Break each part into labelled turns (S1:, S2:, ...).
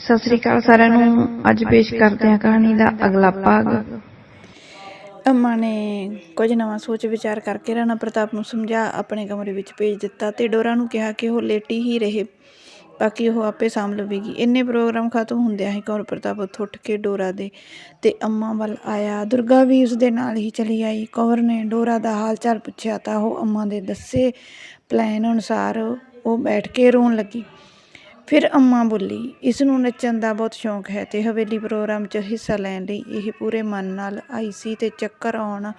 S1: ਸਤਿ ਸ੍ਰੀ ਅਕਾਲ ਸਾਰਿਆਂ ਨੂੰ। ਅੱਜ ਪੇਸ਼ ਕਰਦੇ ਹਾਂ ਕਹਾਣੀ ਦਾ ਅਗਲਾ ਭਾਗ।
S2: ਅੰਮਾ ਨੇ ਕੁਝ ਨਵਾਂ ਸੋਚ ਵਿਚਾਰ ਕਰਕੇ ਰਾਣਾ ਪ੍ਰਤਾਪ ਨੂੰ ਸਮਝਾ ਆਪਣੇ ਕਮਰੇ ਵਿੱਚ ਭੇਜ ਦਿੱਤਾ ਤੇ ਡੋਰਾ ਨੂੰ ਕਿਹਾ ਕਿ ਉਹ ਲੇਟੀ ਹੀ ਰਹੇ। ਬਾਕੀ ਉਹ ਆਪੇ ਸਾਂਭ ਲਵੇਗੀ। ਇੰਨੇ ਪ੍ਰੋਗਰਾਮ ਖਤਮ ਹੁੰਦਿਆਂ ਹੀ ਕੌਰ ਪ੍ਰਤਾਪ ਉੱਥੋਂ ਉੱਠ ਕੇ ਡੋਰਾ ਦੇ ਤੇ ਅੰਮਾ ਵੱਲ ਆਇਆ। ਦੁਰਗਾ ਵੀ ਉਸ ਦੇ ਨਾਲ ਹੀ ਚਲੀ ਆਈ। ਕੌਰ ਨੇ ਡੋਰਾ ਦਾ ਹਾਲ ਚਾਲ ਪੁੱਛਿਆ ਤਾਂ ਉਹ ਅੰਮਾ ਦੇ ਦੱਸੇ ਪਲਾਨ ਅਨੁਸਾਰ ਉਹ ਬੈਠ ਕੇ ਰੋਣ ਲੱਗੀ। ਫਿਰ ਅੰਮਾ ਬੋਲੀ ਇਸ ਨੂੰ ਨੱਚਣ ਦਾ ਬਹੁਤ ਸ਼ੌਂਕ ਹੈ ਤੇ ਹਵੇਲੀ ਪ੍ਰੋਗਰਾਮ 'ਚ ਹਿੱਸਾ ਲੈਣ ਲਈ ਇਹ ਪੂਰੇ ਮਨ ਨਾਲ ਆਈ ਸੀ ਤੇ ਚੱਕਰ ਆਉਣ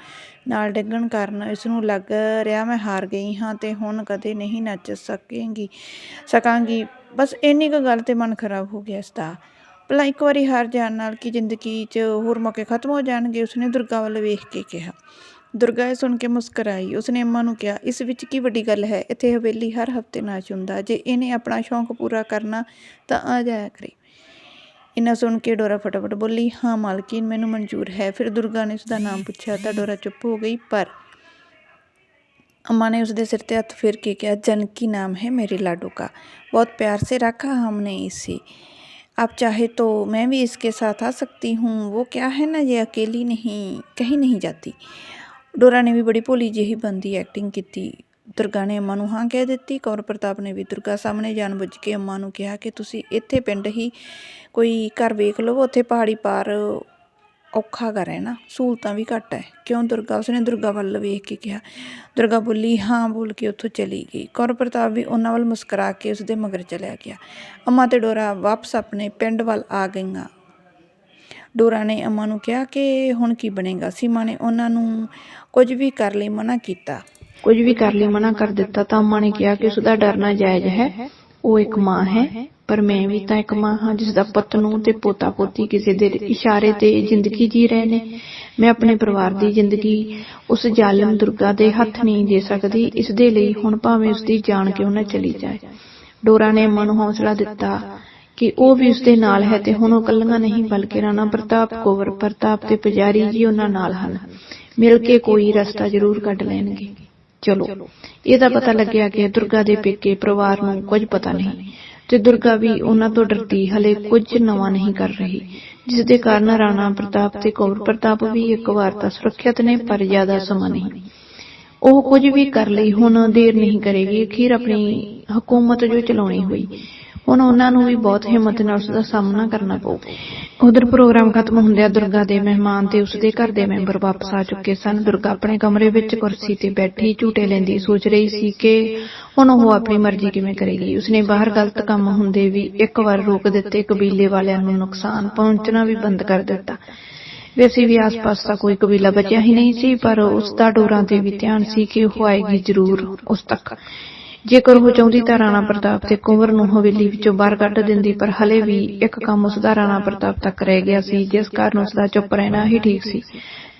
S2: ਨਾਲ ਡਿੱਗਣ ਕਾਰਨ ਇਸ ਨੂੰ ਲੱਗ ਰਿਹਾ ਮੈਂ ਹਾਰ ਗਈ ਹਾਂ ਤੇ ਹੁਣ ਕਦੇ ਨਹੀਂ ਨੱਚ ਸਕੇਂਗੀ, ਸਕਾਂਗੀ। ਬਸ ਇੰਨੀ ਕੁ ਗੱਲ ਤੇ ਮਨ ਖਰਾਬ ਹੋ ਗਿਆ ਇਸ ਭਲਾ ਇੱਕ ਵਾਰੀ ਹਾਰ ਜਾਣ ਨਾਲ ਕੀ ਜ਼ਿੰਦਗੀ 'ਚ ਹੋਰ ਮੌਕੇ ਖਤਮ ਹੋ ਜਾਣਗੇ, ਉਸਨੇ ਦੁਰਗਾ ਵੱਲ ਵੇਖ ਕੇ ਕਿਹਾ। ਦੁਰਗਾ ਇਹ ਸੁਣ ਕੇ ਮੁਸਕਰਾਈ ਉਸਨੇ ਅੰਮਾ ਨੂੰ ਕਿਹਾ ਇਸ ਵਿੱਚ ਕੀ ਵੱਡੀ ਗੱਲ ਹੈ ਇੱਥੇ ਹਵੇਲੀ ਹਰ ਹਫਤੇ ਨਾਚ ਹੁੰਦਾ ਜੇ ਇਹਨੇ ਆਪਣਾ ਸ਼ੌਂਕ ਪੂਰਾ ਕਰਨਾ ਤਾਂ ਆ ਜਾਇਆ ਕਰੇ ਇਹਨਾਂ ਸੁਣ ਕੇ ਡੋਰਾ ਫਟਾਫਟ ਬੋਲੀ ਹਾਂ ਮਾਲਕੀਨ ਮੈਨੂੰ ਮਨਜ਼ੂਰ ਹੈ ਫਿਰ ਦੁਰਗਾ ਨੇ ਉਸਦਾ ਨਾਮ ਪੁੱਛਿਆ ਤਾਂ ਡੋਰਾ ਚੁੱਪ ਹੋ ਗਈ ਪਰ अम्मा ने उसके सिर पे हाथ फेर के किया जानकी नाम है मेरे लाडू का बहुत प्यार से रखा हमने इसे आप चाहे तो मैं भी इसके साथ आ सकती हूँ वो क्या है ना ये अकेली नहीं कहीं नहीं जाती ਡੋਰਾ ਨੇ ਵੀ ਬੜੀ ਭੋਲੀ ਜਿਹੀ ਬੰਦੀ ਐਕਟਿੰਗ ਕੀਤੀ। ਦੁਰਗਾ ਨੇ ਅੰਮਾ ਨੂੰ ਹਾਂ ਕਹਿ ਦਿੱਤੀ। ਕੌਰ ਪ੍ਰਤਾਪ ਨੇ ਵੀ ਦੁਰਗਾ ਸਾਹਮਣੇ ਜਾਣ ਬੁੱਝ ਕੇ ਅੰਮਾ ਨੂੰ ਕਿਹਾ ਕਿ ਤੁਸੀਂ ਇੱਥੇ ਪਿੰਡ ਹੀ ਕੋਈ ਘਰ ਵੇਖ ਲਵੋ, ਉੱਥੇ ਪਹਾੜੀ ਪਾਰ ਔਖਾ ਕਰ ਹੈ ਨਾ, ਸਹੂਲਤਾਂ ਵੀ ਘੱਟ ਹੈ। ਕਿਉਂ ਦੁਰਗਾ? ਉਸਨੇ ਦੁਰਗਾ ਵੱਲ ਵੇਖ ਕੇ ਕਿਹਾ। ਦੁਰਗਾ ਬੋਲੀ, ਹਾਂ, ਬੋਲ ਕੇ ਉੱਥੋਂ ਚਲੀ ਗਈ। ਕੌਰ ਪ੍ਰਤਾਪ ਵੀ ਉਹਨਾਂ ਵੱਲ ਮੁਸਕਰਾ ਕੇ ਉਸਦੇ ਮਗਰ ਚਲਿਆ ਗਿਆ। ਅੰਮਾ ਤੇ ਡੋਰਾ ਵਾਪਸ ਆਪਣੇ ਪਿੰਡ ਵੱਲ ਆ ਗਈਆਂ। ਡੋਰਾ ਨੇ ਅੰਮਾ ਨੂੰ ਕਿਹਾ ਕਿ ਹੁਣ ਕੀ ਬਣੇਗਾ? ਸੀਮਾ ਨੇ ਉਹਨਾਂ ਨੂੰ ਕੁਝ ਵੀ ਕਰ ਲਈ ਮਨਾ ਕੀਤਾ।
S1: ਕੁਝ ਵੀ ਕਰ ਲਈ, ਮਨਾ ਕਰ ਦਿੱਤਾ ਤਾਂ ਅੰਮਾ ਨੇ ਕਿਹਾ ਕਿ ਉਸਦਾ ਡਰਨਾ ਜਾਇਜ਼ ਹੈ। ਉਹ ਇੱਕ ਮਾਂ ਹੈ, ਪਰ ਮੈਂ ਵੀ ਤਾਂ ਇੱਕ ਮਾਂ ਹਾਂ ਜਿਸ ਦਾ ਪੁੱਤ ਨੂੰ ਤੇ ਪੋਤਾ ਪੋਤੀ ਕਿਸੇ ਦੇ ਇਸ਼ਾਰੇ ਤੇ ਜ਼ਿੰਦਗੀ ਜੀ ਰਹੇ ਨੇ। ਮੈਂ ਆਪਣੇ ਪਰਿਵਾਰ ਦੀ ਜ਼ਿੰਦਗੀ ਉਸ ਜ਼ਾਲਮ ਦੁਰਗਾ ਦੇ ਹੱਥ ਨਹੀਂ ਦੇ ਸਕਦੀ। ਇਸ ਦੇ ਲਈ ਹੁਣ ਭਾਵੇਂ ਉਸਦੀ ਜਾਨ ਕਿਉਂ ਨਾ ਚਲੀ ਜਾਏ। ਡੋਰਾ ਨੇ ਅੰਮਾ ਨੂੰ ਹੌਸਲਾ ਦਿੱਤਾ। ਕਿ ਉਹ ਵੀ ਉਸਦੇ ਨਾਲ ਹੈ ਤੇ ਹੁਣ ਉਹ ਕੱਲੀਆਂ ਨਹੀਂ, ਬਲਕਿ ਰਾਣਾ ਪ੍ਰਤਾਪ ਕੋਵਰ, ਪ੍ਰਤਾਪ ਤੇ ਪੁਜਾਰੀ ਜੀ ਉਹਨਾਂ ਨਾਲ ਹਨ। ਮਿਲ ਕੇ ਕੋਈ ਰਸਤਾ ਜ਼ਰੂਰ ਕੱਢ ਲੈਣਗੇ। ਚਲੋ, ਇਹਦਾ ਪਤਾ ਲੱਗਿਆ ਕਿ ਦੁਰਗਾ ਦੇ ਪੇਕੇ ਪਰਿਵਾਰ ਨੂੰ ਕੁਝ ਪਤਾ ਨਹੀਂ, ਤੇ ਦੁਰਗਾ ਵੀ ਉਹਨਾਂ ਤੋਂ ਡਰਦੀ ਹਲੇ ਕੁਝ ਨਵਾਂ ਨਹੀਂ ਕਰ ਰਹੀ, ਜਿਸ ਦੇ ਕਾਰਨ ਰਾਣਾ ਪ੍ਰਤਾਪ ਤੇ ਕੌਰ ਪ੍ਰਤਾਪ ਵੀ ਇੱਕ ਵਾਰ ਤਾਂ ਸੁਰੱਖਿਅਤ ਨੇ, ਪਰ ਜ਼ਿਆਦਾ ਸਮਾਂ ਨਹੀਂ। ਉਹ ਕੁਝ ਵੀ ਕਰ ਲਈ, ਹੁਣ ਦੇਰ ਨਹੀਂ ਕਰੇਗੀ, ਅਖੀਰ ਆਪਣੀ ਹਕੂਮਤ ਜੋ ਚਲਾਉਣੀ ਹੋਈ। ਹੁਣ ਉਹਨਾਂ ਨੂੰ ਵੀ ਬਹੁਤ ਹਿੰਮਤ ਨਾਲ ਉਸ ਦਾ ਸਾਹਮਣਾ ਕਰਨਾ ਪਊ ਉਧਰ ਪ੍ਰੋਗਰਾਮ ਖਤਮ ਹੁੰਦਿਆਂ ਦੁਰਗਾ ਦੇ ਮਹਿਮਾਨ ਤੇ ਉਸਦੇ ਘਰ ਦੇ ਮੈਂਬਰ ਵਾਪਸ ਆ ਚੁੱਕੇ ਸਨ। ਦੁਰਗਾ ਆਪਣੇ ਕਮਰੇ ਵਿੱਚ ਕੁਰਸੀ ਤੇ ਬੈਠੀ ਝੂਟੇ ਲੈਂਦੀ ਸੋਚ ਰਹੀ ਸੀ ਕਿ ਹੁਣ ਉਹ ਆਪਣੀ ਮਰਜ਼ੀ ਕਿਵੇਂ ਕਰੇਗੀ। ਉਸਨੇ ਬਾਹਰ ਗਲਤ ਕੰਮ ਹੁੰਦੇ ਵੀ ਇੱਕ ਵਾਰ ਰੋਕ ਦਿੱਤੇ, ਕਬੀਲੇ ਵਾਲਿਆਂ ਨੂੰ ਨੁਕਸਾਨ ਪਹੁੰਚਣਾ ਵੀ ਬੰਦ ਕਰ ਦਿੱਤਾ। ਵੈਸੇ ਵੀ ਆਸ-ਪਾਸ ਦਾ ਕੋਈ ਕਬੀਲਾ ਬਚਿਆ ਹੀ ਨਹੀਂ ਸੀ, ਪਰ ਉਸ ਦਾ ਡੋਰਾਂ ਤੇ ਵੀ ਧਿਆਨ ਸੀ ਕਿ ਉਹ ਆਏਗੀ ਜ਼ਰੂਰ ਉਸ ਤੱਕ। ਜੇਕਰ ਉਹ ਚਾਹੁੰਦੀ ਤਾਂ ਰਾਣਾ ਪ੍ਰਤਾਪ ਤੇ ਕੁੰਵਰ ਨੂੰ ਹਵੇਲੀ ਵਿੱਚੋਂ ਬਾਹਰ ਕੱਢ ਦਿੰਦੀ, ਪਰ ਹਲੇ ਵੀ ਇੱਕ ਕੰਮ ਉਸ ਦਾ ਰਾਣਾ ਪ੍ਰਤਾਪ ਤੱਕ ਰਹਿ ਗਿਆ ਸੀ, ਜਿਸ ਕਾਰਨ ਉਸ ਦਾ ਚੁੱਪ ਰਹਿਣਾ ਹੀ ਠੀਕ ਸੀ।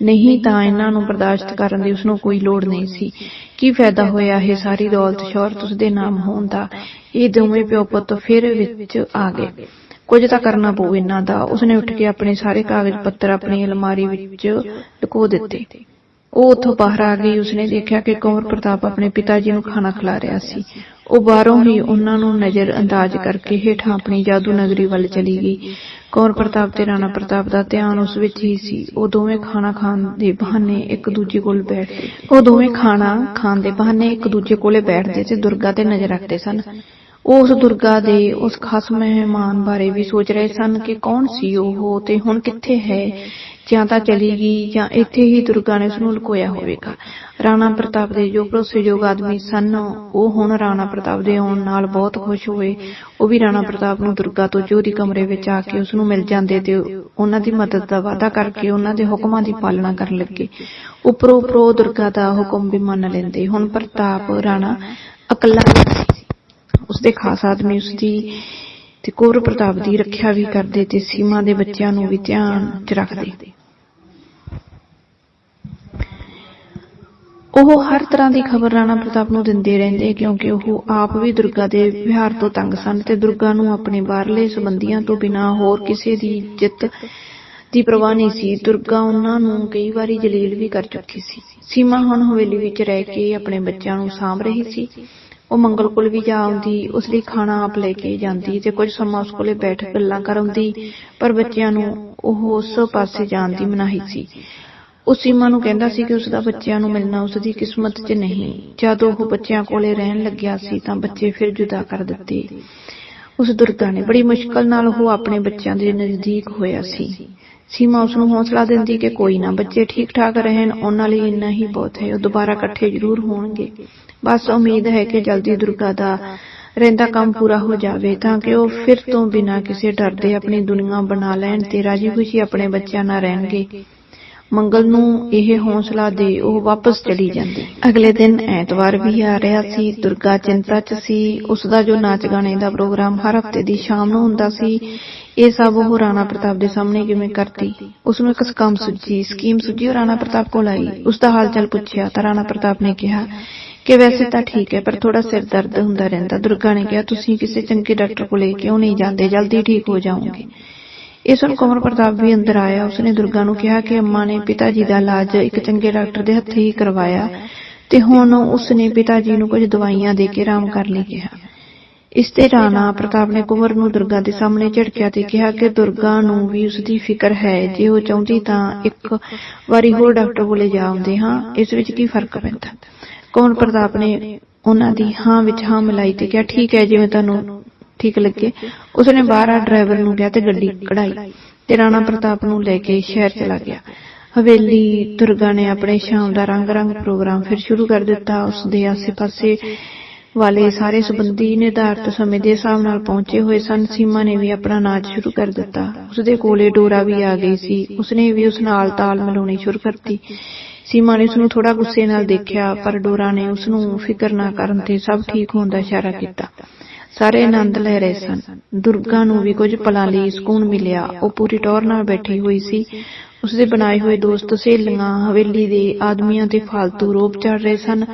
S1: ਨਹੀਂ ਤਾਂ ਇਹਨਾਂ ਨੂੰ ਬਰਦਾਸ਼ਤ ਕਰਨ ਦੀ ਉਸ ਨੂੰ ਕੋਈ ਲੋੜ ਨਹੀਂ ਸੀ। ਕੀ ਫਾਇਦਾ ਹੋਇਆ ਇਹ ਸਾਰੀ ਦੌਲਤ ਸ਼ੌਹਰਤ ਉਸ ਦੇ ਨਾਮ ਹੋਣ ਦਾ? ਇਹ ਦੋਵੇਂ ਪਿਓ ਪੁੱਤ ਫਿਰ ਵਿੱਚ ਆ ਗਏ। ਕੁਝ ਤਾਂ ਕਰਨਾ ਪਊ ਇਹਨਾਂ ਦਾ। ਉਸਨੇ ਉੱਠ ਕੇ ਆਪਣੇ ਸਾਰੇ ਕਾਗਜ਼ ਪੱਤਰ ਆਪਣੀ ਅਲਮਾਰੀ ਵਿੱਚ ਲੁਕੋ ਦਿੱਤੇ। ਉਹ ਉੱਥੋਂ ਬਾਹਰ ਆ ਗਈ, ਉਸਨੇ ਦੇਖਿਆ ਕਿ ਕੁੰਵਰ ਪ੍ਰਤਾਪ ਆਪਣੇ ਪਿਤਾ ਜੀ ਨੂੰ ਖਾਣਾ ਖਿਲਾ ਰਿਹਾ ਸੀ। ਉਹ ਬਾਹਰੋਂ ਹੀ ਉਹਨਾਂ ਨੂੰ ਨਜ਼ਰ ਅੰਦਾਜ਼ ਕਰਕੇ ਹੇਠਾਂ ਆਪਣੀ ਜਾਦੂ ਨਗਰੀ ਵੱਲ ਚਲੀ ਗਈ। ਕੁੰਵਰ ਪ੍ਰਤਾਪ ਤੇ ਰਾਣਾ ਪ੍ਰਤਾਪ ਦਾ ਧਿਆਨ ਉਸ ਵਿੱਚ ਹੀ ਸੀ। ਉਹ ਦੋਵੇਂ ਖਾਣਾ ਖਾਣ ਦੇ ਬਹਾਨੇ ਇੱਕ ਦੂਜੇ ਕੋਲ ਬੈਠ ਉਹ ਦੋਵੇਂ ਖਾਣਾ ਖਾਣ ਦੇ ਬਹਾਨੇ ਇੱਕ ਦੂਜੇ ਕੋਲੇ ਬੈਠਦੇ ਤੇ ਦੁਰਗਾ ਤੇ ਨਜ਼ਰ ਰੱਖਦੇ ਸਨ। ਉਸ ਦੁਰਗਾ ਦੇ ਉਸ ਖਾਸ ਮਹਿਮਾਨ ਬਾਰੇ ਵੀ ਸੋਚ ਰਹੇ ਸਨ ਕਿ ਕੌਣ ਸੀ ਉਹ ਤੇ ਹੁਣ ਕਿੱਥੇ ਹੈ? ਜਾਂ ਤਾਂ ਚਲੀ ਗਈ ਜਾਂ ਇੱਥੇ ਹੀ ਦੁਰਗਾ ਨੇ ਉਸ ਨੂੰ ਲੁਕੋਇਆ ਹੋਵੇਗਾ। ਰਾਣਾ ਪ੍ਰਤਾਪ ਦੇ ਜੋ ਭਰੋਸੇਯੋਗ ਆਦਮੀ ਸਨ, ਉਹ ਹੁਣ ਰਾਣਾ ਪ੍ਰਤਾਪ ਦੇ ਆਉਣ ਨਾਲ ਬਹੁਤ ਖੁਸ਼ ਹੋਏ। ਉਹ ਵੀ ਰਾਣਾ ਪ੍ਰਤਾਪ ਨੂੰ ਦੁਰਗਾ ਤੋਂ ਚੋਰੀ ਕਮਰੇ ਵਿੱਚ ਆ ਕੇ ਉਸ ਨੂੰ ਮਿਲ ਜਾਂਦੇ ਤੇ ਉਹਨਾਂ ਦੀ ਮਦਦ ਦਾ ਵਾਅਦਾ ਕਰਕੇ ਉਹਨਾਂ ਦੇ ਹੁਕਮਾਂ ਦੀ ਪਾਲਣਾ ਕਰਨ ਲੱਗੇ। ਉੱਪਰੋਂ ਉੱਪਰੋਂ ਦੁਰਗਾ ਦਾ ਹੁਕਮ ਵੀ ਮੰਨ ਲੈਂਦੇ। ਹੁਣ ਪ੍ਰਤਾਪ, ਰਾਣਾ, ਇਕੱਲਾ ਉਸਦੇ ਖਾਸ ਆਦਮੀ ਉਸਦੀ ਤੇ ਕੋਰ ਪ੍ਰਤਾਪ ਦੀ ਰੱਖਿਆ ਵੀ ਕਰਦੇ ਤੇ ਸੀਮਾ ਦੇ ਬੱਚਿਆਂ ਨੂੰ ਵੀ ਧਿਆਨ 'ਚ ਰੱਖਦੇ। ਉਹ ਹਰ ਤਰ੍ਹਾਂ ਦੀ ਖਬਰ ਰਾਣਾ ਪ੍ਰਤਾਪ ਨੂੰ ਦਿੰਦੇ ਰਹਿੰਦੇ ਕਿਉਂਕਿ ਉਹ ਆਪ ਵੀ ਦੁਰਗਾ ਦੇ ਵਿਹਾਰ ਤੋਂ ਤੰਗ ਸਨ ਤੇ ਦੁਰਗਾ ਨੂੰ ਆਪਣੇ ਬਾਹਰਲੇ ਸੰਬੰਧੀਆਂ ਤੋਂ ਬਿਨਾਂ ਹੋਰ ਕਿਸੇ ਦੀ ਜਿੱਤ ਦੀ ਪਰਵਾਹ ਨਹੀਂ ਸੀ। ਦੁਰਗਾ ਉਹਨਾਂ ਨੂੰ ਕਈ ਵਾਰੀ ਜਲੀਲ ਵੀ ਕਰ ਚੁੱਕੀ ਸੀ। ਸੀਮਾ ਹੁਣ ਹਵੇਲੀ ਵਿੱਚ ਰਹਿ ਕੇ ਆਪਣੇ ਬੱਚਿਆਂ ਨੂੰ ਸਾਂਭ ਰਹੀ ਸੀ। ਉਹ ਮੰਗਲ ਕੋਲ ਵੀ ਜਾ ਆਉਂਦੀ, ਉਸ ਲਈ ਖਾਣਾ ਆਪ ਲੈ ਕੇ ਜਾਂਦੀ ਤੇ ਕੁਝ ਸਮਾਂ ਉਸ ਕੋਲੇ ਬੈਠ ਗੱਲਾਂ ਕਰਾਉਂਦੀ ਪਰ ਬੱਚਿਆਂ ਨੂੰ ਉਹ ਉਸ ਪਾਸੇ ਜਾਣ ਦੀ ਮਨਾਹੀ ਸੀ। ਉਹ ਸੀਮਾ ਨੂੰ ਕਹਿੰਦਾ ਸੀ ਕਿ ਉਸ ਦਾ ਬੱਚਿਆਂ ਨੂੰ ਮਿਲਣਾ ਉਸ ਦੀ ਕਿਸਮਤ 'ਚ ਨਹੀਂ। ਜਦ ਉਹ ਬੱਚਿਆਂ ਕੋਲੇ ਰਹਿਣ ਲੱਗਿਆ ਸੀ ਤਾਂ ਬੱਚੇ ਫਿਰ ਜੁਦਾ ਕਰ ਦਿੱਤੇ। ਉਸ ਦੁਰਗਾ ਨੇ ਬੜੀ ਮੁਸ਼ਕਲ ਨਾਲ ਉਹ ਆਪਣੇ ਬੱਚਿਆਂ ਦੇ ਨਜ਼ਦੀਕ ਹੋਇਆ ਸੀ। ਸੀਮਾ ਉਸ ਨੂੰ ਹੌਸਲਾ ਦਿੰਦੀ ਕਿ ਕੋਈ ਨਾ, ਬੱਚੇ ਠੀਕ ਠਾਕ ਰਹਿਣ, ਉਹਨਾਂ ਲਈ ਇੰਨਾ ਹੀ ਬਹੁਤ ਹੈ, ਉਹ ਦੁਬਾਰਾ ਇਕੱਠੇ ਜ਼ਰੂਰ ਹੋਣਗੇ। ਬਸ ਉਮੀਦ ਹੈ ਕਿ ਜਲਦੀ ਦੁਰਗਾ ਦਾ ਰਹਿੰਦਾ ਕੰਮ ਪੂਰਾ ਹੋ ਜਾਵੇ ਤਾਂ ਕਿ ਉਹ ਫਿਰ ਤੋਂ ਬਿਨਾਂ ਕਿਸੇ ਡਰ ਦੇ ਆਪਣੀ ਦੁਨੀਆ ਬਣਾ ਲੈਣ ਤੇ ਰਾਜੀ ਖੁਸ਼ੀ ਆਪਣੇ ਬੱਚਿਆਂ ਨਾਲ ਰਹਿਣਗੇ। ਮੰਗਲ ਨੂੰ ਇਹ ਹੌਸਲਾ ਦੇ ਉਹ ਵਾਪਸ ਚਲੀ ਜਾਂਦੀ। ਅਗਲੇ ਦਿਨ ਐਤਵਾਰ ਵੀ ਆ ਰਿਹਾ ਸੀ, ਦੁਰਗਾ ਚਿੰਤਾ 'ਚ ਸੀ ਉਸ ਦਾ ਜੋ ਨਾਚ ਗਾਣੇ ਦਾ ਪ੍ਰੋਗਰਾਮ ਹਰ ਹਫ਼ਤੇ ਦੀ ਸ਼ਾਮ ਨੂੰ ਹੁੰਦਾ ਸੀ, ਇਹ ਸਭ ਉਹ ਰਾਣਾ ਪ੍ਰਤਾਪ ਦੇ ਸਾਹਮਣੇ ਕਿਵੇਂ ਕਰਦੀ ਉਸ ਨੂੰ ਇੱਕ ਸਕਮ ਸੁੱਝੀ ਸਕੀਮ ਸੁੱਝੀ ਉਹ ਰਾਣਾ ਪ੍ਰਤਾਪ ਕੋਲ ਆਈ। ਉਸ ਦਾ ਹਾਲ ਚਾਲ ਪੁੱਛਿਆ ਤਾਂ ਰਾਣਾ ਪ੍ਰਤਾਪ ਨੇ ਕਿਹਾ ਕਿ ਵੈਸੇ ਤਾਂ ਠੀਕ ਹੈ, ਪਰ ਥੋੜਾ ਸਿਰ ਦਰਦ ਹੁੰਦਾ ਰਹਿੰਦਾ। ਦੁਰਗਾ ਨੇ ਕਿਹਾ, ਤੁਸੀਂ ਕਿਸੇ ਚੰਗੇ ਡਾਕਟਰ ਕੋਲੇ ਕਿਉਂ ਨਹੀਂ ਜਾਂਦੇ? ਜਲਦੀ ਠੀਕ ਹੋ ਜਾਓਗੇ। ਇਸ ਨੂੰ ਕਮਰ ਪ੍ਰਤਾਪ ਵੀ ਅੰਦਰ ਆਇਆ। ਉਸਨੇ ਦੁਰਗਾ ਨੂੰ ਕਿਹਾ ਕਿ ਅੰਮਾ ਨੇ ਪਿਤਾ ਜੀ ਦਾ ਇਲਾਜ ਇੱਕ ਚੰਗੇ ਡਾਕਟਰ ਦੇ ਹੱਥ ਹੀ ਕਰਵਾਇਆ ਤੇ ਹੁਣ ਉਸਨੇ ਪਿਤਾ ਜੀ ਨੂੰ ਕੁਝ ਦਵਾਈਆਂ ਦੇ ਕੇ ਆਰਾਮ ਕਰ ਲਈ ਕਿਹਾ। ਇਸ ਤੇ ਰਾਣਾ ਪ੍ਰਤਾਪ ਨੇ ਕੁੰਵਰ ਨੂੰ ਦੁਰਗਾ ਦੇ ਸਾਹਮਣੇ ਝਟਕਿਆ ਤੇ ਕਿਹਾ ਕਿ ਦੁਰਗਾ ਨੂੰ ਵੀ ਉਸ ਦੀ ਫਿਕਰ ਹੈ। ਜੇ ਉਹ ਚਾਹੁੰਦੀ ਤਾਂ ਇੱਕ ਵਾਰੀ ਹੋਰ ਡਾਕਟਰ ਕੋਲੇ ਜਾ ਆਉਂਦੇ ਹਾਂ। ਇਸ ਵਿੱਚ ਕੀ ਫ਼ਰਕ ਪੈਂਦਾ? ਕੌਣ ਪ੍ਰਤਾਪ ਨੇ ਉਹਨਾਂ ਦੀ ਹਾਂ ਵਿੱਚ ਹਾਂ ਮਿਲਾਈ ਤੇ ਕਿਹਾ, ਠੀਕ ਹੈ ਜਿਵੇਂ ਤੁਹਾਨੂੰ ਠੀਕ ਲੱਗੇ। ਉਸਨੇ ਬਾਹਰ ਆ ਡਰਾਈਵਰ ਨੂੰ ਕਿਹਾ ਤੇ ਗੱਡੀ ਕਢਾਈ ਤੇ ਰਾਣਾ ਪ੍ਰਤਾਪ ਨੂੰ ਲੈ ਕੇ ਸ਼ਹਿਰ ਚਲਾ ਗਿਆ। ਹਵੇਲੀ ਦੁਰਗਾ ਨੇ ਆਪਣੇ ਸ਼ਾਮ ਦਾ ਰੰਗ-ਰੰਗ ਪ੍ਰੋਗਰਾਮ ਫਿਰ ਸ਼ੁਰੂ ਕਰ ਦਿੱਤਾ। ਉਸ ਦੇ ਆਸੇ-ਪਾਸੇ ਵਾਲੇ ਸਾਰੇ ਸੰਬੰਧੀ ਨਿਰਧਾਰਤ ਸਮੇਂ ਦੇ ਹਿਸਾਬ ਨਾਲ ਪਹੁੰਚੇ ਹੋਏ ਸਨ। ਸੀਮਾ ਨੇ ਵੀ ਆਪਣਾ ਨਾਚ ਸ਼ੁਰੂ ਕਰ ਦਿੱਤਾ। ਉਸਦੇ ਕੋਲੇ ਡੋਰਾ ਵੀ ਆ ਗਈ ਸੀ। ਉਸਨੇ ਵੀ ਉਸ ਨਾਲ ਤਾਲ ਮਿਲਾਉਣੀ ਸ਼ੁਰੂ ਕਰਤੀ। ਸੀਮਾ ਨੇ ਉਸ ਨੂੰ ਥੋੜਾ ਗੁੱਸੇ ਨਾਲ ਦੇਖਿਆ, ਪਰ ਡੋਰਾ ਨੇ ਉਸ ਨੂੰ ਫਿਕਰ ਨਾ ਕਰਨ ਤੇ ਸਭ ਠੀਕ ਹੋਣ ਦਾ ਇਸ਼ਾਰਾ ਕੀਤਾ। ਸਾਰੇ ਆਨੰਦ ਲੈ ਰਹੇ ਸਨ। ਦੁਰਗਾ ਨੂੰ ਵੀ ਕੁਝ ਪਲਾਂ ਲਈ ਸਕੂਨ ਮਿਲਿਆ। ਉਹ ਪੂਰੀ ਟੌਰ ਨਾਲ ਬੈਠੀ ਹੋਈ ਸੀ। ਉਸਦੇ ਬਣਾਏ ਹੋਏ ਦੋਸਤ ਸਹੇਲੀਆਂ, ਹਵੇਲੀ ਦੇ ਆਦਮੀਆਂ ਤੇ ਫालतू ਰੋਪ ਚੜ ਰਹੇ ਸਨ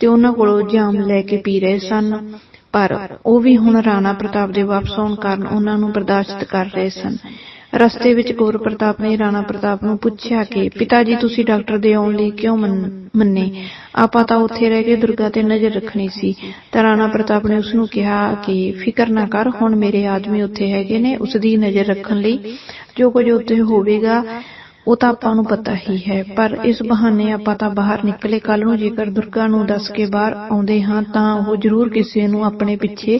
S1: ਤੇ ਉਹਨਾਂ ਕੋਲੋਂ ਜਾਮ ਲੈ ਕੇ ਪੀ ਰਹੇ ਸਨ। ਪਰ ਉਹ ਵੀ ਹੁਣ ਰਾਣਾ ਪ੍ਰਤਾਪ ਦੇ ਵਾਪਸ ਆਉਣ ਕਾਰਨ ਉਹਨਾਂ ਨੂੰ ਬਰਦਾਸ਼ਤ ਕਰ ਰਹੇ ਸਨ। ਰਸਤੇ ਵਿੱਚ ਗੌਰ ਪ੍ਰਤਾਪ ਨੇ ਰਾਣਾ ਪ੍ਰਤਾਪ ਨੂੰ ਪੁੱਛਿਆ ਕਿ ਪਿਤਾ ਜੀ ਤੁਸੀਂ ਡਾਕਟਰ ਦੇ ਆਉਣ ਲਈ ਕਿਉਂ ਮੰਨੇ ਆਪਾਂ ਤਾਂ ਉੱਥੇ ਰਹਿ ਕੇ ਦੁਰਗਾ ਤੇ ਨਜ਼ਰ ਰੱਖਣੀ ਸੀ। ਤਾਂ ਰਾਣਾ ਪ੍ਰਤਾਪ ਨੇ ਉਸ ਨੂੰ ਕਿਹਾ ਕਿ, ਫਿਕਰ ਨਾ ਕਰ, ਹੁਣ ਮੇਰੇ ਆਦਮੀ ਉੱਥੇ ਹੈਗੇ ਨੇ, ਉਸ ਦੀ ਨਜ਼ਰ ਰੱਖਣ ਲਈ। ਜੋ ਕੁਝ ਉੱਥੇ ਹੋਵੇਗਾ ਉਹ ਤਾਂ ਆਪਾਂ ਨੂੰ ਪਤਾ ਹੀ ਹੈ, ਪਰ ਇਸ ਬਹਾਨੇ ਆਪਾਂ ਤਾਂ ਬਾਹਰ ਨਿਕਲੇ ਕੱਲ ਨੂੰ ਜੇਕਰ ਦੁਰਗਾ ਨੂੰ ਦੱਸ ਕੇ ਬਾਹਰ ਆਉਂਦੇ ਹਾਂ ਤਾਂ ਉਹ ਜ਼ਰੂਰ ਕਿਸੇ ਨੂੰ ਆਪਣੇ ਪਿੱਛੇ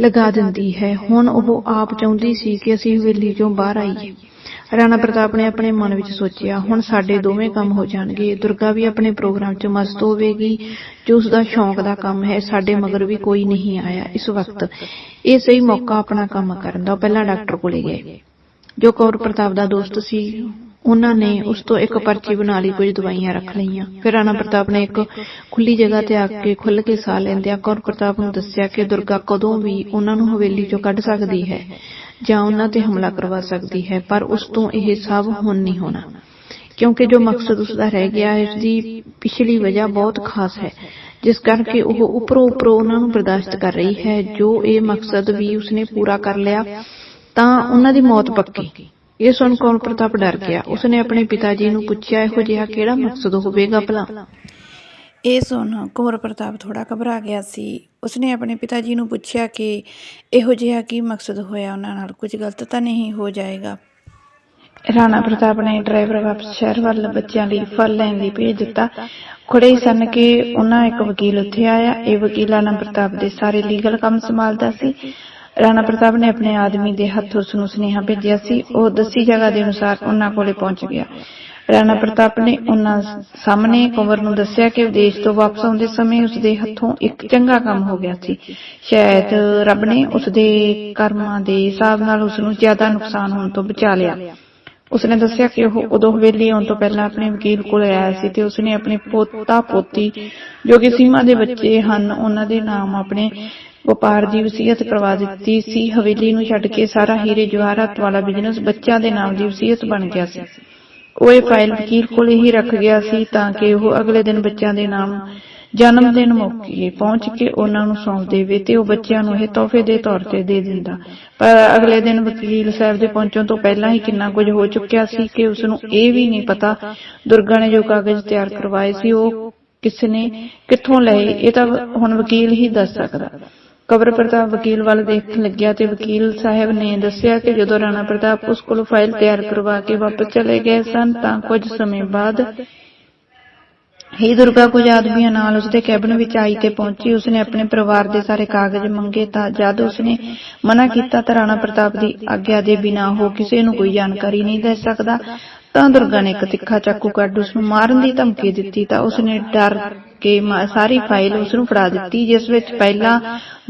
S1: ਲਗਾ ਦਿੰਦੀ ਹੈ। ਹੁਣ ਉਹ ਆਪ ਚਾਹੁੰਦੀ ਸੀ ਕਿ ਅਸੀਂ ਹਵੇਲੀ ਚੋਂ ਬਾਹਰ ਆਈਏ। ਰਾਣਾ ਪ੍ਰਤਾਪ ਨੇ ਆਪਣੇ ਮਨ ਵਿੱਚ ਸੋਚਿਆ, ਹੁਣ ਸਾਡੇ ਦੋਵੇਂ ਕੰਮ ਹੋ ਜਾਣਗੇ। ਦੁਰਗਾ ਵੀ ਆਪਣੇ ਪ੍ਰੋਗਰਾਮ 'ਚ ਮਸਤ ਹੋਵੇਗੀ, ਜੋ ਉਸ ਦਾ ਸ਼ੌਂਕ ਦਾ ਕੰਮ ਹੈ, ਸਾਡੇ ਮਗਰ ਵੀ ਕੋਈ ਨਹੀਂ ਆਇਆ। ਇਸ ਵਕਤ ਇਹ ਸਹੀ ਮੌਕਾ ਆਪਣਾ ਕੰਮ ਕਰਨ ਦਾ ਪਹਿਲਾਂ ਡਾਕਟਰ ਕੋਲੇ ਗਏ। ਜੋ ਕੌਰ ਪ੍ਰਤਾਪ ਦਾ ਦੋਸਤ ਸੀ ਉਹਨਾਂ ਨੇ ਉਸ ਤੋਂ ਇੱਕ ਪਰਚੀ ਬਣਾ ਲਈ, ਕੁਝ ਦਵਾਈਆਂ ਰੱਖ ਲਈਆਂ। ਫਿਰ ਰਾਣਾ ਪ੍ਰਤਾਪ ਨੇ ਇੱਕ ਖੁੱਲੀ ਜਗ੍ਹਾ ਤੇ ਆ ਕੇ ਖੁੱਲ ਕੇ ਸਾਹ ਲੈਂਦਿਆਂ ਕੌਰ ਪ੍ਰਤਾਪ ਨੂੰ ਦੱਸਿਆ ਕਿ ਦੁਰਗਾ ਕਦੋਂ ਵੀ ਉਹਨਾਂ ਨੂੰ ਹਵੇਲੀ ਚੋਂ ਕੱਢ ਸਕਦੀ ਹੈ ਜਾਂ ਉਹਨਾਂ ਤੇ ਹਮਲਾ ਕਰਵਾ ਸਕਦੀ ਹੈ, ਪਰ ਉਸ ਤੋਂ ਇਹ ਸਭ ਹੁਣ ਨਹੀਂ ਹੋਣਾ। ਕਿਉਂਕਿ ਜੋ ਮਕਸਦ ਉਸ ਦਾ ਰਹਿ ਗਿਆ ਹੈ ਦੀ ਪਿਛਲੀ ਵਜ੍ਹਾ ਬਹੁਤ ਖਾਸ ਹੈ, ਜਿਸ ਕਰਕੇ ਉਹ ਉੱਪਰੋਂ ਉੱਪਰੋਂ ਉਹਨਾਂ ਨੂੰ ਬਰਦਾਸ਼ਤ ਕਰ ਰਹੀ ਹੈ। ਜੋ ਇਹ ਮਕਸਦ ਵੀ ਉਸਨੇ ਪੂਰਾ ਕਰ ਲਿਆ, ਤਾਂ ਉਹਨਾਂ ਦੀ ਮੌਤ ਪੱਕੀ। ਇਹ ਸੁਣ ਕੌਰ ਪ੍ਰਤਾਪ ਡਰ ਗਿਆ? ਉਸਨੇ ਆਪਣੇ ਪਿਤਾ ਜੀ ਨੂੰ ਪੁੱਛਿਆ ਇਹੋ ਜਿਹਾ ਕਿਹੜਾ ਮਕਸਦ ਹੋਵੇਗਾ ਭਲਾ?
S2: ਇਹ ਸੁਣ ਕੁੰਵਰ ਪ੍ਰਤਾਪ ਥੋੜਾ ਘਬਰਾ ਗਿਆ ਸੀ। ਉਸਨੇ ਆਪਣੇ ਪਿਤਾ ਜੀ ਨੂੰ ਪੁੱਛਿਆ ਕਿ ਇਹੋ ਜਿਹਾ ਕੀ ਮਕਸਦ ਹੋਇਆ? ਉਹਨਾਂ ਨਾਲ ਕੁਝ ਗਲਤ ਤਾਂ ਨਹੀਂ ਹੋ ਜਾਏਗਾ। ਰਾਣਾ ਪ੍ਰਤਾਪ ਨੇ ਡਰਾਈਵਰ ਵਾਪਸ ਸ਼ਹਿਰ ਵੱਲ ਬੱਚਿਆਂ ਲਈ ਫਲ ਲੈਣ ਲਈ ਭੇਜ ਦਿੱਤਾ। ਖੜੇ ਹੀ ਸਨ ਕਿ ਉਹਨਾਂ ਇੱਕ ਵਕੀਲ ਉੱਥੇ ਆਇਆ। ਇਹ ਵਕੀਲ ਰਾਣਾ ਪ੍ਰਤਾਪ ਦੇ ਸਾਰੇ ਲੀਗਲ ਕੰਮ ਸੰਭਾਲਦਾ ਸੀ। ਰਾਣਾ ਪ੍ਰਤਾਪ ਨੇ ਆਪਣੇ ਆਦਮੀ ਦੇ ਹੱਥ ਉਸ ਨੂੰ ਸੁਨੇਹਾ ਭੇਜਿਆ ਸੀ। ਉਹ ਦੱਸੀ ਜਗ੍ਹਾ ਦੇ ਅਨੁਸਾਰ ਉਹਨਾਂ ਕੋਲੇ ਪਹੁੰਚ ਗਿਆ। ਰਾਣਾ ਪ੍ਰਤਾਪ ਨੇ ਉਹਨਾਂ ਸਾਹਮਣੇ ਕੁੰਵਰ ਨੂੰ ਦੱਸਿਆ ਕਿ ਵਿਦੇਸ਼ ਤੋਂ ਵਾਪਸ ਆਉਂਦੇ ਸਮੇਂ ਉਸ ਦੇ ਹੱਥੋਂ ਇੱਕ ਚੰਗਾ ਕੰਮ ਹੋ ਗਿਆ ਸੀ। ਸ਼ਾਇਦ ਰੱਬ ਨੇ ਉਸ ਦੇ ਕਰਮਾਂ ਦੇ ਹਿਸਾਬ ਨਾਲ ਉਸ ਨੂੰ ਜ਼ਿਆਦਾ ਨੁਕਸਾਨ ਹੋਣ ਤੋਂ ਬਚਾ ਲਿਆ। ਉਸਨੇ ਦੱਸਿਆ ਕਿ ਉਹ ਉਦੋਂ ਹਵੇਲੀ ਆਉਣ ਤੋਂ ਪਹਿਲਾਂ ਆਪਣੇ ਵਕੀਲ ਕੋਲ ਆਇਆ ਸੀ ਤੇ ਉਸਨੇ ਆਪਣੇ ਪੋਤਾ ਪੋਤੀ ਜੋ ਕਿ ਸੀਮਾ ਦੇ ਬੱਚੇ ਹਨ, ਉਹਨਾਂ ਦੇ ਨਾਮ ਆਪਣੇ ਵਪਾਰ ਦੀ ਵਸੀਅਤ ਕਰਵਾ ਦਿੱਤੀ ਸੀ। ਹਵੇਲੀ ਨੂੰ ਛੱਡ ਕੇ ਸਾਰਾ ਹੀਰੇ ਜਵਾਹਰਾਤ ਵਾਲਾ ਬਿਜ਼ਨਸ ਬੱਚਿਆਂ ਦੇ ਨਾਮ ਦੀ ਵਸੀਅਤ ਬਣ ਗਿਆ ਸੀ। ਉਹ ਇਹ ਫਾਈਲ ਵਕੀਲ ਕੋਲ ਹੀ ਰੱਖ ਗਿਆ ਸੀ ਤਾਂ ਕਿ ਉਹ ਅਗਲੇ ਦਿਨ ਬੱਚਿਆਂ ਦੇ ਨਾਮ, ਜਨਮ ਦਿਨ ਮੌਕੇ ਪਹੁੰਚ ਕੇ ਉਹਨਾਂ ਨੂੰ ਸੌਂਪ ਦੇਵੇ ਤੇ ਉਹ ਬੱਚਿਆਂ ਨੂੰ ਇਹ ਤੋਹਫੇ ਦੇ ਤੌਰ ਤੇ ਦੇ ਦਿੰਦਾ। ਪਰ ਅਗਲੇ ਦਿਨ ਵਕੀਲ ਸਾਹਿਬ ਦੇ ਪਹੁੰਚਣ ਤੋਂ ਪਹਿਲਾਂ ਹੀ ਕਿੰਨਾ ਕੁਝ ਹੋ ਚੁੱਕਿਆ ਸੀ ਕਿ ਉਸ ਨੂੰ ਇਹ ਵੀ ਨਹੀਂ ਪਤਾ ਦੁਰਗਾ ਨੇ ਜੋ ਕਾਗਜ਼ ਤਿਆਰ ਕਰਵਾਏ ਸੀ ਉਹ ਕਿਸ ਨੇ ਕਿੱਥੋਂ ਲਏ, ਇਹ ਤਾਂ ਹੁਣ ਵਕੀਲ ਹੀ ਦੱਸ ਸਕਦਾ। ਕਬਰ ਪ੍ਰਤਾਪ ਵਕੀਲ ਵੱਲ ਦੇਖਣ ਲੱਗਿਆ ਤੇ ਵਕੀਲ ਸਾਹਿਬ ਨੇ ਦੱਸਿਆ ਕਿ ਜਦੋਂ ਰਾਣਾ ਪ੍ਰਤਾਪ ਉਸ ਕੋਲ ਫਾਈਲ ਤਿਆਰ ਕਰਵਾ ਕੇ ਵਾਪਸ ਚਲੇ ਗਏ ਸਨ, ਤਾਂ ਕੁਝ ਸਮੇਂ ਬਾਅਦ ਹੀ ਦੁਰਗਾ ਕੁਝ ਆਦਮੀਆਂ ਨਾਲ ਉਸਦੇ ਕੈਬਨ ਵਿੱਚ ਆਈ ਤੇ ਪਹੁੰਚੀ। ਉਸਨੇ ਆਪਣੇ ਪਰਿਵਾਰ ਦੇ ਸਾਰੇ ਕਾਗਜ਼ ਮੰਗੇ ਤਾਂ ਜਦ ਉਸਨੇ ਮਨਾ ਕੀਤਾ ਤਾਂ ਰਾਣਾ ਪ੍ਰਤਾਪ ਦੀ ਆਗਿਆ ਦੇ ਬਿਨਾ ਉਹ ਕਿਸੇ ਨੂੰ ਕੋਈ ਜਾਣਕਾਰੀ ਨਹੀਂ ਦੇ ਸਕਦਾ। ਤਾਂ ਦੁਰਗਾ ਨੇ ਇੱਕ ਤਿੱਖਾ ਚਾਕੂ ਕੱਢ ਉਸ ਨੂੰ ਮਾਰਨ ਦੀ ਧਮਕੀ ਦਿੱਤੀ ਤਾਂ ਉਸਨੇ ਡਰ ਕੇ ਸਾਰੀ ਫਾਈਲ ਉਸ ਨੂੰ ਫੜਾ ਦਿੱਤੀ, ਜਿਸ ਵਿੱਚ ਪਹਿਲਾਂ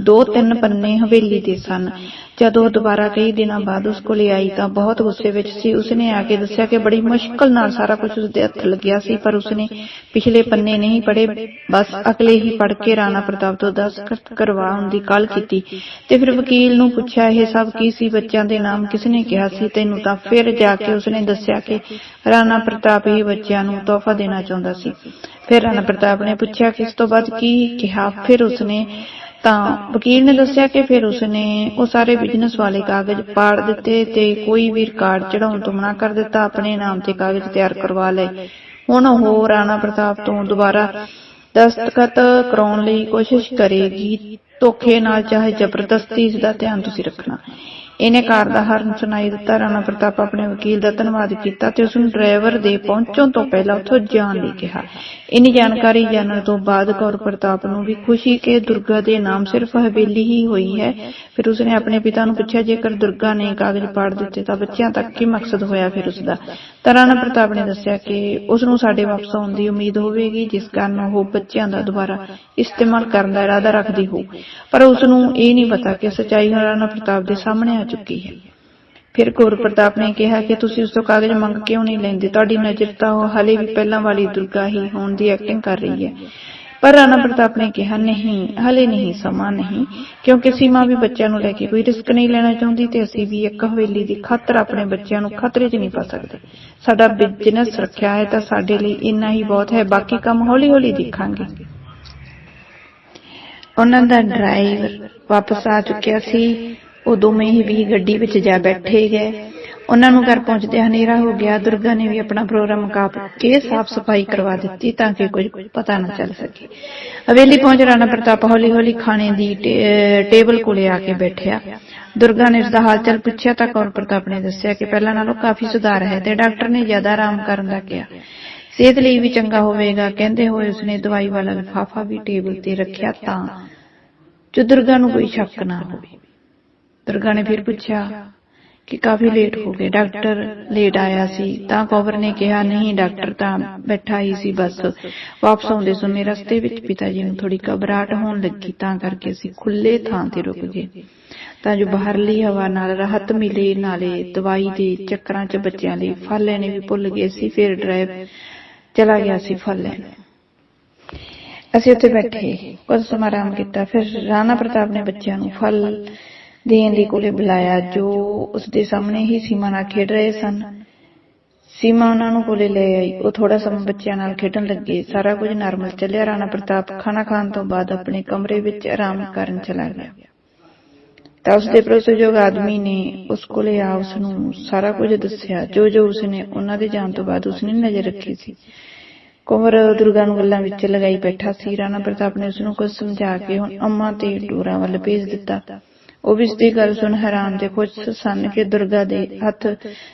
S2: ਦੋ ਤਿੰਨ ਪੰਨੇ ਹਵੇਲੀ ਦੇ ਸਨ। ਜਦੋਂ ਦੁਬਾਰਾ ਕਈ ਦਿਨਾਂ ਬਾਅਦ ਉਸ ਕੋਲੇ ਆਈ ਤਾਂ ਬਹੁਤ ਗੁੱਸੇ ਵਿੱਚ ਸੀ। ਉਸਨੇ ਆ ਕੇ ਦੱਸਿਆ ਕਿ ਬੜੀ ਮੁਸ਼ਕਲ ਨਾਲ ਸਾਰਾ ਕੁਝ ਉਸਦੇ ਹੱਥ ਲੱਗਿਆ ਸੀ, ਪਰ ਉਸਨੇ ਪਿਛਲੇ ਪੰਨੇ ਨਹੀਂ ਪੜੇ ਬਸ ਅਗਲੇ ਹੀ ਪੜ ਕੇ ਰਾਣਾ ਪ੍ਰਤਾਪ ਤੋਂ ਦਸਤਖਤ ਕਰਵਾਉਣ ਦੀ ਕਾਲ ਕੀਤੀ ਤੇ ਫਿਰ ਵਕੀਲ ਨੂੰ ਪੁੱਛਿਆ, ਇਹ ਸਭ ਕੀ ਸੀ? ਬੱਚਿਆਂ ਦੇ ਨਾਮ ਕਿਸ ਨੇ ਕਿਹਾ ਸੀ? ਤੈਨੂੰ ਤਾਂ ਫਿਰ ਜਾ ਕੇ ਉਸਨੇ ਦੱਸਿਆ ਕਿ ਰਾਣਾ ਪ੍ਰਤਾਪ ਹੀ ਬੱਚਿਆਂ ਨੂੰ ਤੋਹਫਾ ਦੇਣਾ ਚਾਹੁੰਦਾ ਸੀ। ਫਿਰ ਰਾਣਾ ਪ੍ਰਤਾਪ ਨੇ ਪੁੱਛਿਆ ਕਿ ਇਸ ਤੋਂ ਬਾਅਦ ਕੀ ਕਿਹਾ? ਫਿਰ ਉਸਨੇ ਤਾਂ ਵਕੀਲ ਨੇ ਦੱਸਿਆ ਕਿ ਫਿਰ ਉਸਨੇ ਉਹ ਸਾਰੇ ਬਿਜ਼ਨਸ ਵਾਲੇ ਕਾਗਜ਼ ਪਾੜ ਦਿੱਤੇ ਤੇ ਕੋਈ ਵੀ ਰਿਕਾਰਡ ਚੜਾਉਣ ਤੋਂ ਮਨਾ ਕਰ ਦਿੱਤਾ, ਆਪਣੇ ਨਾਮ ਤੇ ਕਾਗਜ਼ ਤਿਆਰ ਕਰਵਾ ਲਏ। ਹੁਣ ਉਹ ਰਾਣਾ ਪ੍ਰਤਾਪ ਤੋਂ ਦੁਬਾਰਾ ਦਸਤਖਤ ਕਰਾਉਣ ਲਈ ਕੋਸ਼ਿਸ਼ ਕਰੇਗੀ। ਧੋਖੇ ਨਾਲ ਚਾਹੇ ਜ਼ਬਰਦਸਤੀ ਇਸ ਦਾ ਧਿਆਨ ਤੁਸੀਂ ਰੱਖਣਾ। ਇਹਨੇ ਕਾਰ ਦਾ ਹਾਰਨ ਸੁਣਾਈ ਦਿੱਤਾ, ਰਾਣਾ ਪ੍ਰਤਾਪ ਆਪਣੇ ਵਕੀਲ ਦਾ ਧੰਨਵਾਦ ਕੀਤਾ ਤੇ ਉਸ ਨੂੰ ਡਰਾਈਵਰ ਦੇ ਪਹੁੰਚਣ ਤੋਂ ਪਹਿਲਾਂ ਉੱਥੋਂ ਜਾਣ ਲਈ ਕਿਹਾ। ਇੰਨੀ ਜਾਣਕਾਰੀ ਜਾਣਨ ਤੋਂ ਬਾਅਦ ਕੌਰ ਪ੍ਰਤਾਪ ਨੂੰ ਵੀ ਖੁਸ਼ੀ ਕਿ ਦੁਰਗਾ ਦੇ ਨਾਮ ਸਿਰਫ ਹਵੇਲੀ ਹੀ ਹੋਈ ਹੈ। ਫਿਰ ਉਸਨੇ ਆਪਣੇ ਪਿਤਾ ਨੂੰ ਪੁੱਛਿਆ, ਜੇਕਰ ਦੁਰਗਾ ਨੇ ਕਾਗਜ਼ ਪਾੜ ਦਿੱਤੇ ਤਾਂ ਬੱਚਿਆਂ ਤੱਕ ਕੀ ਮਕਸਦ ਹੋਇਆ ਫਿਰ ਉਸਦਾ? ਤਾਂ ਰਾਣਾ ਪ੍ਰਤਾਪ ਨੇ ਦੱਸਿਆ ਕਿ ਉਸ ਨੂੰ ਸਾਡੇ ਵਾਪਸ ਆਉਣ ਦੀ ਉਮੀਦ ਹੋਵੇਗੀ, ਜਿਸ ਕਾਰਨ ਉਹ ਬੱਚਿਆਂ ਦਾ ਦੁਬਾਰਾ ਇਸਤੇਮਾਲ ਕਰਨ ਦਾ ਇਰਾਦਾ ਰੱਖਦੀ ਹੋ ਪਰ ਉਸ ਨੂੰ ਇਹ ਨਹੀਂ ਪਤਾ ਕਿ ਸਚਾਈ ਰਾਣਾ ਪ੍ਰਤਾਪ ਦੇ ਸਾਹਮਣੇ ਆ ਚੁੱਕੀ ਹੈ। ਫਿਰ ਕੌਰ ਪ੍ਰਤਾਪ ਨੇ ਕਿਹਾ ਕਿ ਤੁਸੀਂ ਉਸ ਤੋਂ ਕਾਗਜ਼ ਮੰਗ ਕਿਉਂ ਨਹੀਂ ਲੈਂਦੇ? ਤੁਹਾਡੀ ਨਜ਼ਰ ਤਾਂ ਉਹ ਹਲੇ ਵੀ ਪਹਿਲਾਂ ਵਾਲੀ ਦੁਰਗਾ ਹੀ ਹੋਣ ਦੀ ਐਕਟਿੰਗ ਕਰ ਰਹੀ ਹੈ। ਪਰ ਰਾਣਾ ਪ੍ਰਤਾਪ ਨੇ ਕਿਹਾ, ਨਹੀਂ, ਹਲੇ ਨਹੀਂ, ਸਮਾਂ ਨਹੀਂ। ਕਿਉਂਕਿ ਸੀਮਾ ਵੀ ਬੱਚਿਆਂ ਨੂੰ ਲੈ ਕੇ ਕੋਈ ਰਿਸਕ ਨਹੀਂ ਲੈਣਾ ਚਾਹੁੰਦੀ ਤੇ ਅਸੀਂ ਵੀ ਇੱਕ ਹਵੇਲੀ ਦੀ ਖਾਤਰ ਆਪਣੇ ਬੱਚਿਆਂ ਨੂੰ ਖਤਰੇ 'ਚ ਨਹੀਂ ਪਾ ਸਕਦੇ। ਸਾਡਾ ਬਿਜ਼ਨਸ ਰੱਖਿਆ ਹੈ ਤਾਂ ਸਾਡੇ ਲਈ ਇੰਨਾ ਹੀ ਬਹੁਤ ਹੈ, ਬਾਕੀ ਕੰਮ ਹੌਲੀ-ਹੌਲੀ ਦੇਖਾਂਗੇ। ਉਹਨਾਂ ਦਾ ਡਰਾਈਵਰ ਵਾਪਸ ਆ ਚੁੱਕਿਆ ਸੀ। ਉਹ ਦੋਵੇਂ ਹੀ ਵੀ ਗੱਡੀ ਵਿੱਚ ਜਾ ਬੈਠੇ ਗਏ। ਉਹਨਾਂ ਨੂੰ ਘਰ ਪਹੁੰਚਦੇ ਹਨੇਰਾ ਹੋ ਗਿਆ। ਦੁਰਗਾ ਨੇ ਵੀ ਆਪਣਾ ਪ੍ਰੋਗਰਾਮ ਮੁਕਾ ਕੇ ਸਾਫ਼ ਸਫ਼ਾਈ ਕਰਵਾ ਦਿੱਤੀ ਤਾਂ ਕਿ ਕੁਝ ਪਤਾ ਨਾ ਚੱਲ ਸਕੇ। ਹਵੇਲੀ ਪਹੁੰਚ ਰਾਣਾ ਪ੍ਰਤਾਪ ਹੌਲੀ ਹੌਲੀ ਖਾਣੇ ਦੀ ਟੇਬਲ ਕੋਲੇ ਆ ਕੇ ਬੈਠਿਆ। ਦੁਰਗਾ ਨੇ ਉਸਦਾ ਹਾਲ ਚਾਲ ਪੁੱਛਿਆ ਤਾਂ ਕੌਰ ਪ੍ਰਤਾਪ ਨੇ ਦੱਸਿਆ ਕਿ ਪਹਿਲਾਂ ਨਾਲੋਂ ਕਾਫੀ ਸੁਧਾਰ ਹੈ ਤੇ ਡਾਕਟਰ ਨੇ ਜ਼ਿਆਦਾ ਆਰਾਮ ਕਰਨ ਦਾ ਕਿਹਾ। ਸਿਹਤ ਲਈ ਵੀ ਚੰਗਾ ਹੋਵੇਗਾ, ਕਹਿੰਦੇ ਹੋਏ ਉਸਨੇ ਦਵਾਈ ਵਾਲਾ ਲਿਫਾਫਾ ਵੀ ਟੇਬਲ ਤੇ ਰੱਖਿਆ ਤਾਂ ਜੋ ਦੁਰਗਾ ਨੂੰ ਕੋਈ ਸ਼ੱਕ ਨਾ ਹੋਵੇ। ਦੁਰਗਾ ਨੇ ਫਿਰ ਪੁੱਛਿਆ ਕਿ ਕਾਫੀ ਲੇਟ ਹੋ ਗਏ। ਡਾਕਟਰ ਲੇਟ ਆਇਆ ਸੀ। ਤਾਂ ਕੌਰ ਨੇ ਕਿਹਾ ਨਹੀਂ ਡਾਕਟਰ ਤਾਂ ਬੈਠਾ ਹੀ ਸੀ ਬਸ। ਵਾਪਸ ਆਉਂਦੇ ਸਮੇਂ ਰਸਤੇ ਵਿੱਚ ਪਿਤਾ ਜੀ ਨੂੰ ਥੋੜੀ ਘਬਰਾਹਟ ਹੋਣ ਲੱਗੀ। ਤਾਂ ਕਰਕੇ ਅਸੀਂ ਖੁੱਲੇ ਥਾਂ ਤੇ ਰੁਕ ਗਏ। ਤਾਂ ਜੋ ਬਾਹਰਲੀ ਹਵਾ ਨਾਲ ਰਾਹਤ ਮਿਲੇ ਨਾਲੇ ਦਵਾਈ ਦੇ ਚੱਕਰਾਂ 'ਚ ਬੱਚਿਆਂ ਲਈ ਫਲ ਲੈਣੇ ਵੀ ਭੁੱਲ ਗਏ ਸੀ। ਫਿਰ ਡਰਾਈਵ ਚਲਾ ਗਿਆ ਸੀ ਫਲ ਲੈਣ ਅਸੀਂ ਉੱਥੇ ਬੈਠੇ। ਕੁਝ ਸਮਾਂ ਆਰਾਮ ਕੀਤਾ। ਫਿਰ ਰਾਣਾ ਪ੍ਰਤਾਪ ਨੇ ਬੱਚਿਆਂ ਨੂੰ ਫਲ ਦੇਣ ਲਈ ਕੋਲੇ ਬੁਲਾਇਆ, ਜੋ ਉਸਦੇ ਸਾਹਮਣੇ ਹੀ ਸੀਮਾ ਨਾਲ ਖੇਡ ਰਹੇ ਸਨ। ਸੀਮਾ ਉਹਨਾਂ ਨੂੰ ਕੋਲੇ ਲੈ ਆਈ। ਉਹ ਥੋੜਾ ਸਮਾਂ ਬੱਚਿਆਂ ਨਾਲ ਖੇਡਣ ਲੱਗੇ। ਸਾਰਾ ਕੁਝ ਨਾਰਮਲ ਚੱਲਿਆ। ਰਾਣਾ ਪ੍ਰਤਾਪ ਖਾਣਾ ਖਾਣ ਤੋਂ ਬਾਅਦ ਆਪਣੇ ਕਮਰੇ ਵਿੱਚ ਆਰਾਮ ਕਰਨ ਚਲਾ ਗਿਆ। ਤਾਂ ਉਸਦੇ ਭਰੋਸੇਯੋਗ ਆਦਮੀ ਨੇ ਉਸ ਕੋਲੇ ਆ ਉਸ ਨੂੰ ਸਾਰਾ ਕੁਝ ਦੱਸਿਆ। ਜੋ ਜੋ ਉਸਨੇ ਉਹਨਾਂ ਦੇ ਜਾਣ ਤੋਂ ਬਾਅਦ ਉਸਨੇ ਨਜ਼ਰ ਰੱਖੀ ਸੀ। ਕੁੰਵਰ ਦੁਰਗਾ ਨੂੰ ਗੱਲਾਂ ਵਿੱਚ ਲਗਾਈ ਬੈਠਾ ਸੀ। ਰਾਣਾ ਪ੍ਰਤਾਪ ਨੇ ਉਸ ਨੂੰ ਕੁਝ ਸਮਝਾ ਕੇ ਹੁਣ ਅੰਮਾ ਤੇ ਡੋਰਾ ਵੱਲ ਭੇਜ ਦਿੱਤਾ। ਉਹ ਵੀ ਇਸ ਦੀ ਗੱਲ ਸੁਣ ਹੈਰਾਨ ਤੇ ਖੁਸ਼ ਸਨ ਕਿ ਦੁਰਗਾ ਦੇ ਹੱਥ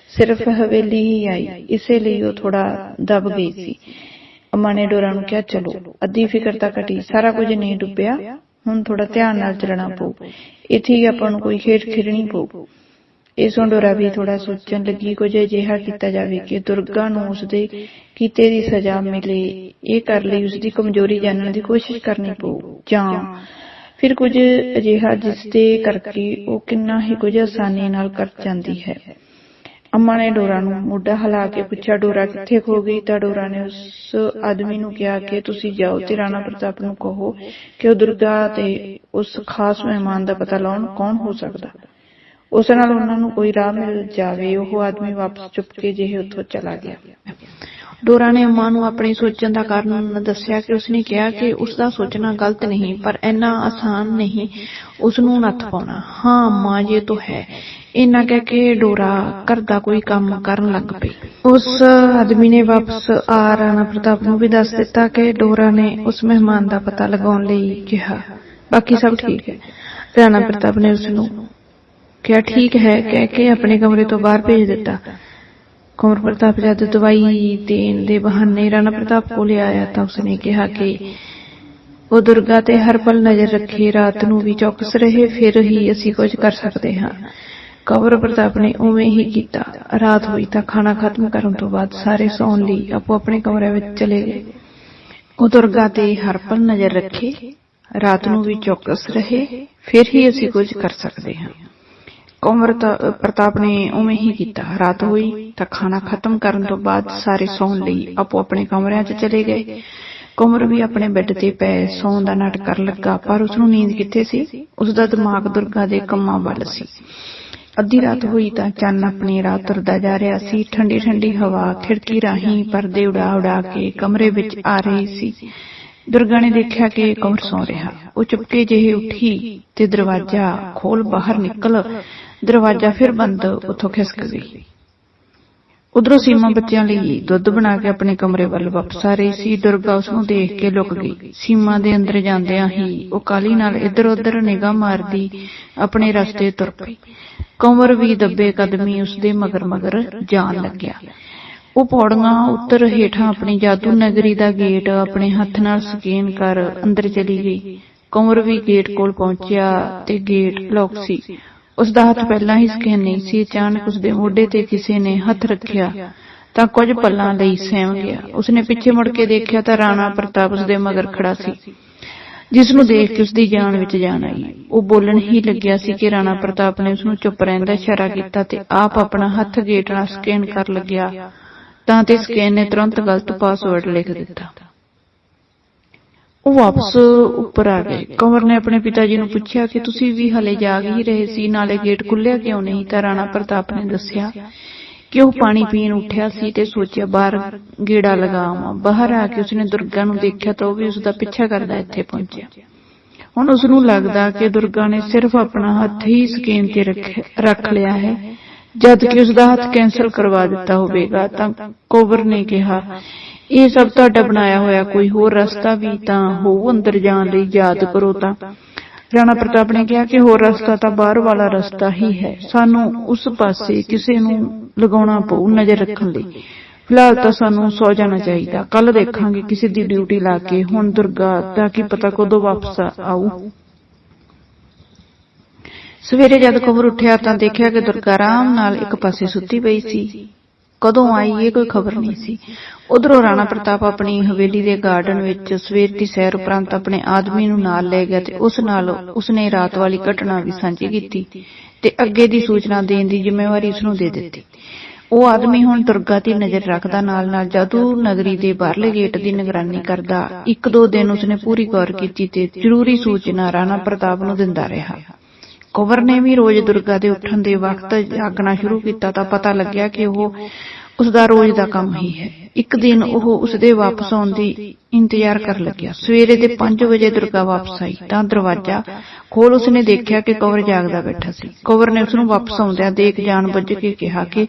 S2: ਸਿਰਫ ਹਵੇਲੀ ਹੀ ਆਈ। ਇਸੇ ਲਈ ਉਹ ਥੋੜਾ ਦਬ ਗਈ ਸੀ। ਅੰਮਾ ਨੇ ਡੋਰਾ ਨੂੰ ਕਿਹਾ, ਚਲੋ, ਅੱਧੀ ਫਿਕਰ ਤਾਂ ਘਟੀ। ਸਾਰਾ ਕੁਝ ਨਹੀਂ ਡੁੱਬਿਆ। ਹੁਣ ਥੋੜਾ ਧਿਆਨ ਨਾਲ ਚੱਲਣਾ ਪਊ। ਇੱਥੇ ਹੀ ਆਪਾਂ ਨੂੰ ਕੋਈ ਖੇਡ ਖੇਡਣੀ ਪਊ। ਇਸ ਨੂੰ ਡੋਰਾ ਵੀ ਥੋੜਾ ਸੋਚਣ ਲੱਗੀ, ਕੁਝ ਅਜਿਹਾ ਕੀਤਾ ਜਾਵੇ ਕਿ ਦੁਰਗਾ ਨੂੰ ਉਸਦੇ ਕੀਤੇ ਦੀ ਸਜ਼ਾ ਮਿਲੇ। ਇਹ ਕਰ ਲਈ ਉਸਦੀ ਕਮਜ਼ੋਰੀ ਜਾਣਨ ਦੀ ਕੋਸ਼ਿਸ਼ ਕਰਨੀ ਪਊ। ਜਾਂ ਫਿਰ ਕੁਝ ਅਜਿਹਾ ਜਿਸ ਦੇ ਕਰਕੇ ਉਹ ਕਿੰਨਾ ਹੀ ਕੁਝ ਆਸਾਨੀ ਨਾਲ ਕਰ ਜਾਂਦੀ ਹੈ। ਅੰਮਾ ਨੇ ਡੋਰਾ ਨੂੰ ਮੋਢਾ ਹਿਲਾ ਕੇ ਪੁੱਛਿਆ, ਡੋਰਾ, ਕਿੱਥੇ ਖੋ ਗਈ? ਤਾਂ ਡੋਰਾ ਨੇ ਉਸ ਆਦਮੀ ਨੂੰ ਕਿਹਾ ਕਿ, ਤੁਸੀਂ ਜਾਓ ਤੇ ਰਾਣਾ ਪ੍ਰਤਾਪ ਨੂੰ ਕਹੋ ਕਿ ਉਹ ਦੁਰਗਾ ਤੇ ਉਸ ਖਾਸ ਮਹਿਮਾਨ ਦਾ ਪਤਾ ਲਾਉਣ ਕੌਣ ਹੋ ਸਕਦਾ। ਉਸ ਨਾਲ ਉਹਨਾਂ ਨੂੰ ਕੋਈ ਰਾਹ ਮਿਲ ਜਾਵੇ। ਉਹ ਆਦਮੀ ਵਾਪਸ ਚੁੱਪ ਕੇ ਜਿਹੇ ਉੱਥੋਂ ਚਲਾ ਗਿਆ। ਡੋਰਾ ਨੇ ਅੰਮਾ ਨੂੰ ਆਪਣੀ ਸੋਚਣ ਦਾ ਕਾਰਨ ਦੱਸਿਆ ਕਿ ਉਸਨੇ ਕਿਹਾ ਕਿ ਉਸ ਦਾ ਸੋਚਣਾ ਗਲਤ ਨਹੀਂ, ਪਰ ਇੰਨਾ ਆਸਾਨ ਨਹੀਂ ਉਸ ਨੂੰ ਨੱਥ ਪਾਉਣਾ। ਹਾਂ ਅੰਮਾ ਇਹ ਤਾਂ ਹੈ।
S1: ਇੰਨਾ ਕਹਿ ਕੇ ਡੋਰਾ ਘਰ ਦਾ ਕੋਈ ਕੰਮ ਕਰਨ ਲੱਗ ਪਈ। ਉਸ ਆਦਮੀ ਨੇ ਵਾਪਸ ਆ ਰਾਣਾ ਪ੍ਰਤਾਪ ਨੂੰ ਵੀ ਦੱਸ ਦਿੱਤਾ ਕਿ ਡੋਰਾ ਨੇ ਉਸ ਮਹਿਮਾਨ ਦਾ ਪਤਾ ਲਗਾਉਣ ਲਈ ਕਿਹਾ। ਬਾਕੀ ਸਭ ਠੀਕ ਹੈ। ਰਾਣਾ ਪ੍ਰਤਾਪ ਨੇ ਉਸ ਨੂੰ ਕਿਹਾ, ਠੀਕ ਹੈ, ਕਹਿ ਕੇ ਆਪਣੇ ਕਮਰੇ ਤੋਂ ਬਾਹਰ ਭੇਜ ਦਿੱਤਾ। ਕੁੰਵਰ ਪ੍ਰਤਾਪ ਜਦ ਦਵਾਈ ਦੇਣ ਦੇ ਬਹਾਨੇ ਰਾਣਾ ਪ੍ਰਤਾਪ ਕੋਲ ਆਇਆ ਤਾਂ ਉਸਨੇ ਕਿਹਾ ਕਿ ਉਹ ਦੁਰਗਾ ਤੇ ਹਰ ਪਲ ਨਜ਼ਰ ਰੱਖੇ ਰਾਤ ਨੂੰ ਵੀ ਚੌਕਸ ਰਹੇ ਫਿਰ ਹੀ ਅਸੀਂ ਕੁਝ ਕਰ ਸਕਦੇ ਹਾਂ। ਕੰਵਰ ਪ੍ਰਤਾਪ ਨੇ ਉਵੇਂ ਹੀ ਕੀਤਾ। ਰਾਤ ਹੋਈ ਤਾਂ ਖਾਣਾ ਖਤਮ ਕਰਨ ਤੋਂ ਬਾਅਦ ਸਾਰੇ ਸੌਣ ਲਈ ਆਪੋ ਆਪਣੇ ਕਮਰੇ ਵਿੱਚ ਚਲੇ ਗਏ। ਉਹ ਦੁਰਗਾ ਤੇ ਹਰ ਪਲ ਨਜ਼ਰ ਰੱਖੇ ਰਾਤ ਨੂੰ ਵੀ ਚੌਕਸ ਰਹੇ ਫਿਰ ਹੀ ਅਸੀਂ ਕੁਝ ਕਰ ਸਕਦੇ ਹਾਂ। ਕੰਵਰ ਪ੍ਰਤਾਪ ਨੇ ਉਵੇਂ ਹੀ ਕੀਤਾ। ਰਾਤ ਹੋਈ ਤਾਂ ਖਾਣਾ ਖਤਮ ਕਰਨ ਤੋਂ ਬਾਅਦ ਸਾਰੇ ਸੌਣ ਲਈ ਆਪੋ ਆਪਣੇ ਕਮਰਿਆਂ 'ਚ ਚਲੇ ਗਏ। ਕੁਮਰ ਵੀ ਆਪਣੇ ਬੈੱਡ ਤੇ ਪੈ ਸੌਣ ਦਾ ਨਾਟਕ ਕਰਨ ਲੱਗਾ, ਪਰ ਉਸ ਨੂੰ ਨੀਂਦ ਕਿੱਥੇ ਸੀ? ਉਸ ਦਾ ਦਿਮਾਗ ਦੁਰਗਾ ਦੇ ਕੰਮਾਂ ਵੱਲ ਸੀ। ਅੱਧੀ ਰਾਤ ਹੋਈ ਤਾਂ ਚੰਨ ਆਪਣੀ ਰਾਹ ਤੁਰਦਾ ਜਾ ਰਿਹਾ ਸੀ। ਠੰਡੀ ਠੰਡੀ ਹਵਾ, ਖਿੜਕੀ ਰਾਹੀਂ ਪਰਦੇ ਉਡਾ ਉਡਾ ਕੇ ਕਮਰੇ ਵਿੱਚ ਆ ਰਹੀ ਸੀ। ਦੁਰਗਾ ਨੇ ਦੇਖਿਆ ਕਿ ਕਮਰ ਸੌ ਰਿਹਾ। ਉਹ ਚੁਪਕੇ ਜਿਹੇ ਉੱਠੀ ਤੇ ਦਰਵਾਜ਼ਾ ਖੋਲ ਬਾਹਰ ਨਿਕਲ ਦਰਵਾਜ਼ਾ ਫਿਰ ਬੰਦ, ਉੱਥੋਂ ਖਿਸਕ ਗਈ। ਉਧਰੋਂ ਸੀਮਾ ਬੱਚਿਆਂ ਲਈ ਦੁੱਧ ਬਣਾ ਕੇ ਆਪਣੇ ਕਮਰੇ ਵੱਲ ਵਾਪਸ ਆ ਰਹੀ ਸੀ। ਦੁਰਗਾ ਉਸ ਨੂੰ ਦੇਖ ਕੇ ਲੁਕ ਗਈ। ਸੀਮਾ ਦੇ ਅੰਦਰ ਜਾਂਦਿਆਂ ਹੀ ਉਹ ਕਾਲੀ ਨਾਲ ਇੱਧਰ ਉੱਧਰ ਨਿਗਾਹ ਮਾਰਦੀ ਆਪਣੇ ਰਸਤੇ ਤੁਰ ਪਈ। ਕੰਵਰ ਵੀ ਦੱਬੇ ਕਦਮੀ ਉਸ ਦੇ ਮਗਰ ਮਗਰ ਜਾਣ ਲੱਗਿਆ। ਉਹ ਪੌੜੀਆਂ ਉੱਤਰ ਹੇਠਾਂ ਆਪਣੀ ਜਾਦੂ ਨਗਰੀ ਦਾ ਗੇਟ ਆਪਣੇ ਹੱਥ ਨਾਲ ਸਕੈਨ ਕਰ ਅੰਦਰ ਚਲੀ ਗਈ। ਕੰਵਰ ਵੀ ਗੇਟ ਕੋਲ ਪਹੁੰਚਿਆ ਤੇ ਗੇਟ ਲੌਕ ਸੀ। ਉਸ ਦਾ ਹੱਥ ਪਹਿਲਾਂ ਹੀ ਸਕੈਨ ਨਹੀਂ ਸੀ, ਅਚਾਨਕ ਉਸ ਦੇ ਮੋਢੇ ਤੇ ਕਿਸੇ ਨੇ ਹੱਥ ਰੱਖਿਆ, ਤਾਂ ਕੁਝ ਪਲਾਂ ਲਈ ਸਹਿਮ ਗਿਆ। ਉਸਨੇ ਪਿੱਛੇ ਮੁੜ ਕੇ ਦੇਖਿਆ ਤਾਂ ਰਾਣਾ ਪ੍ਰਤਾਪ ਉਸ ਦੇ ਮਗਰ ਖੜਾ ਸੀ, ਜਿਸ ਨੂੰ ਦੇਖ ਕੇ ਉਸ ਦੀ ਜਾਨ ਵਿੱਚ ਜਾਨ ਆਈ। ਉਹ ਬੋਲਣ ਹੀ ਲੱਗਿਆ ਸੀ ਕਿ ਰਾਣਾ ਪ੍ਰਤਾਪ ਨੇ ਉਸ ਨੂੰ ਚੁੱਪ ਰਹਿਣ ਦਾ ਇਸ਼ਾਰਾ ਕੀਤਾ ਤੇ ਆਪ ਆਪਣਾ ਹੱਥ ਗੇਟ ਨਾਲ ਸਕੈਨ ਕਰ ਲੱਗਿਆ, ਤਾਂ ਤੇ ਸਕੈਨ ਨੇ ਤੁਰੰਤ ਗਲਤ ਪਾਸਵਰਡ ਲਿਖ ਦਿੱਤਾ। ਉਹ ਵਾਪਸ ਉੱਪਰ ਆ ਗਏ। ਕੰਵਰ ਨੇ ਆਪਣੇ ਪਿਤਾ ਜੀ ਨੂੰ ਪੁੱਛਿਆ ਕਿ ਤੁਸੀਂ ਵੀ ਹਲੇ ਜਾਗ ਹੀ ਰਹੇ ਸੀ, ਨਾਲੇ ਗੇਟ ਖੁੱਲਿਆ ਕਿਉਂ ਨਹੀਂ? ਤਾਂ ਰਾਣਾ ਪ੍ਰਤਾਪ ਨੇ ਦੱਸਿਆ ਕਿ ਉਹ ਪਾਣੀ ਪੀਣ ਉੱਠਿਆ ਸੀ ਤੇ ਸੋਚਿਆ, ਬਾਹਰ ਗੇੜਾ ਲਗਾਵਾਂ। ਬਾਹਰ ਆ ਕੇ ਉਸਨੇ ਦੁਰਗਾ ਨੂੰ ਦੇਖਿਆ ਤਾਂ ਉਹ ਵੀ ਉਸ ਦਾ ਪਿੱਛਾ ਕਰਦਾ ਇੱਥੇ ਪਹੁੰਚਿਆ। ਹੁਣ ਉਸ ਨੂੰ ਲੱਗਦਾ ਕਿ ਦੁਰਗਾ ਨੇ ਸਿਰਫ ਆਪਣਾ ਹੱਥ ਹੀ ਸਕੀਮ ਤੇ ਰੱਖ- ਲਿਆ ਹੈ। ਜਦ ਕਿ ਉਸ ਦਾ ਹੱਥ ਕੈਨਸਲ ਕਰਵਾ ਦਿੱਤਾ ਹੋਵੇਗਾ, ਤਾਂ ਕੋਵਰ ਨੇ ਕਿਹਾ ਇਹ ਸਭ ਤੁਹਾਡਾ ਬਣਾਇਆ ਹੋਇਆ ਕੋਈ ਹੋਰ ਰਸਤਾ ਵੀ ਤਾਂ ਹੋ ਅੰਦਰ ਜਾਣ ਲਈ ਯਾਦ ਕਰੋ ਤਾਂ। ਰਾਣਾ ਪ੍ਰਤਾਪ ਨੇ ਕਿਹਾ ਕਿ ਹੋਰ ਰਸਤਾ ਤਾਂ ਬਾਹਰ ਵਾਲਾ ਰਸਤਾ ਹੀ ਹੈ। ਸਾਨੂੰ ਉਸ ਪਾਸੇ ਕਿਸੇ ਨੂੰ ਲਗਾਉਣਾ ਪਊ ਨਜ਼ਰ ਰੱਖਣ ਲਈ। ਫਿਲਹਾਲ ਤਾਂ ਸਾਨੂੰ ਸੌ ਜਾਣਾ ਚਾਹੀਦਾ। ਕੱਲ ਦੇਖਾਂਗੇ ਕਿਸੇ ਦੀ ਡਿਊਟੀ ਲਾ ਕੇ, ਹੁਣ ਦੁਰਗਾ ਦਾ ਕੀ ਪਤਾ ਕਦੋਂ ਵਾਪਸ ਆਊ। ਸਵੇਰੇ ਜਦ ਕਬਰ ਉੱਠਿਆ ਤਾਂ ਦੇਖਿਆ ਕਿ ਦੁਰਗਾ ਆਰਾਮ ਨਾਲ ਇੱਕ ਪਾਸੇ ਸੁੱਤੀ ਪਈ ਸੀ। ਕਦੋਂ ਆਈ ਇਹ ਕੋਈ ਖਬਰ ਨਹੀਂ ਸੀ। ਉਧਰੋਂ ਰਾਣਾ ਪ੍ਰਤਾਪ ਆਪਣੀ ਹਵੇਲੀ ਦੇ ਗਾਰਡਨ ਵਿੱਚ ਸਵੇਰ ਦੀ ਸੈਰ ਉਪਰੰਤ ਆਪਣੇ ਆਦਮੀ ਨੂੰ ਨਾਲ ਲੈ ਗਿਆ ਤੇ ਉਸ ਨਾਲ ਉਸਨੇ ਰਾਤ ਵਾਲੀ ਘਟਨਾ ਵੀ ਸਾਂਝੀ ਕੀਤੀ ਤੇ ਅੱਗੇ ਦੀ ਸੂਚਨਾ ਦੇਣ ਦੀ ਜ਼ਿੰਮੇਵਾਰੀ ਉਸ ਨੂੰ ਦੇ ਦਿੱਤੀ। ਉਹ ਆਦਮੀ ਹੁਣ ਦੁਰਗਾ ਦੀ ਨਜ਼ਰ ਰੱਖਦਾ ਨਾਲ ਨਾਲ ਜਾਦੂ ਨਗਰੀ ਦੇ ਬਾਹਰਲੇ ਗੇਟ ਦੀ ਨਿਗਰਾਨੀ ਕਰਦਾ। ਇੱਕ ਦੋ ਦਿਨ ਉਸਨੇ ਪੂਰੀ ਗੌਰ ਕੀਤੀ ਤੇ ਜ਼ਰੂਰੀ ਸੂਚਨਾ ਰਾਣਾ ਪ੍ਰਤਾਪ ਨੂੰ ਦਿੰਦਾ ਰਿਹਾ। ਕੁੰਵਰ ਨੇ ਵੀ ਰੋਜ਼ ਦੁਰਗਾ ਦੇ ਉੱਠਣ ਦੇ ਵਕਤ ਜਾਗਣਾ ਸ਼ੁਰੂ ਕੀਤਾ ਤਾਂ ਪਤਾ ਲੱਗਿਆ ਕਿ ਉਹ ਉਸ ਦਾ ਰੋਜ਼ ਦਾ ਕੰਮ ਹੀ ਹੈ। ਇੱਕ ਦਿਨ ਉਹ ਉਸ ਦੇ ਵਾਪਸ ਆਉਣ ਦੀ ਇੰਤਜ਼ਾਰ ਕਰ ਲੱਗਿਆ। ਸਵੇਰੇ ਦੇ 5 ਵਜੇ ਦੁਰਗਾ ਵਾਪਸ ਆਈ, ਤਾਂ ਦਰਵਾਜ਼ਾ ਖੋਲ ਉਸਨੇ ਦੇਖਿਆ ਕਿ ਕਵਰ ਜਾਗਦਾ ਬੈਠਾ ਸੀ। ਕਵਰ ਨੇ ਉਸ ਨੂੰ ਵਾਪਸ ਆਉਂਦਿਆਂ ਦੇਖ ਜਾਣ ਬੁੱਝ ਕੇ ਕਿਹਾ ਕਿ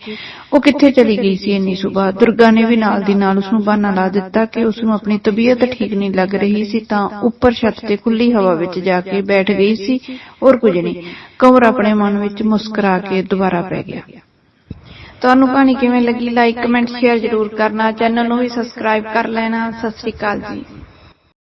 S1: ਉਹ ਕਿੱਥੇ ਚਲੀ ਗਈ ਸੀ ਇੰਨੀ ਸਵੇਰ ਦੁਰਗਾ ਨੇ ਵੀ ਨਾਲ ਦੀ ਨਾਲ ਉਸ ਨੂੰ ਬਹਾਨਾ ਲਾ ਦਿੱਤਾ ਕਿ ਉਸ ਨੂੰ ਆਪਣੀ ਤਬੀਅਤ ਠੀਕ ਨਹੀਂ ਲੱਗ ਰਹੀ ਸੀ, ਤਾਂ ਉੱਪਰ ਛੱਤ ਤੇ ਖੁੱਲੀ ਹਵਾ ਵਿੱਚ ਜਾ ਕੇ ਬੈਠ ਗਈ ਸੀ ਔਰ ਕੁਝ ਨਹੀਂ। ਕਵਰ ਆਪਣੇ ਮਨ ਵਿੱਚ ਮੁਸਕਰਾ ਕੇ ਦੁਬਾਰਾ ਪੈ ਗਿਆ। ਤੁਹਾਨੂੰ ਕਹਾਣੀ ਕਿਵੇਂ ਲੱਗੀ ਲਾਈਕ ਕਮੈਂਟ ਸ਼ੇਅਰ ਜ਼ਰੂਰ ਕਰਨਾ ਚੈਨਲ ਨੂੰ ਵੀ ਸਬਸਕ੍ਰਾਈਬ ਕਰ ਲੈਣਾ। ਸਤਿ ਸ੍ਰੀ ਅਕਾਲ ਜੀ।